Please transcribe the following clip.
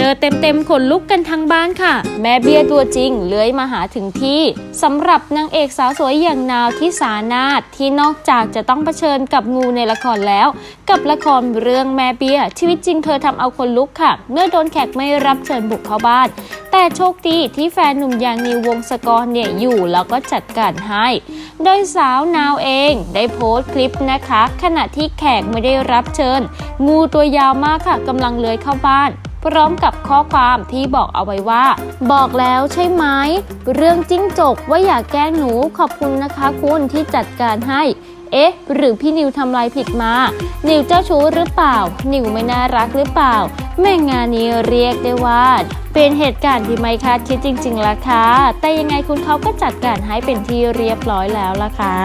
จอเต็มๆขนลุกกันทั้งบ้านค่ะ แม่เบี้ยตัวจริงเลื้อยมาหาถึงที่สำหรับนางเอกสาวสวยอย่างนาวที่สานาถที่นอกจากจะต้องเผชิญกับงูในละครแล้ว กับละครเรื่องแม่เบี้ย ชีวิตจริงเธอทำเอาคนลุกค่ะ เมื่อโดนแขกไม่รับเชิญบุกเข้าบ้าน แต่โชคดีที่แฟนหนุ่มอย่างนิววงศกรเนี่ยอยู่แล้วก็จัดการให้ โดยสาวนาวเองได้โพสต์คลิปนะคะ ขณะที่แขกไม่ได้รับเชิญ งูตัวยาวมากค่ะกำลังเลื้อยเข้าบ้าน พร้อมกับข้อความที่บอกเอาไว้ว่า บอกแล้วใช่ไหมเรื่องจิ้งจกว่าอยากแกล้งหนูขอบคุณนะคะคุณที่จัดการให้เอ๊ะ หรือพี่นิวทำอะไรผิดมา นิวเจ้าชู้หรือเปล่า นิวไม่น่ารักหรือเปล่า แม่งานนี้เรียกได้ว่า เป็นเหตุการณ์ที่ไม่คาดคิดจริงๆล่ะค่ะ แต่ยังไงคุณเขาก็จัดการให้เป็นที่เรียบร้อยแล้วล่ะค่ะ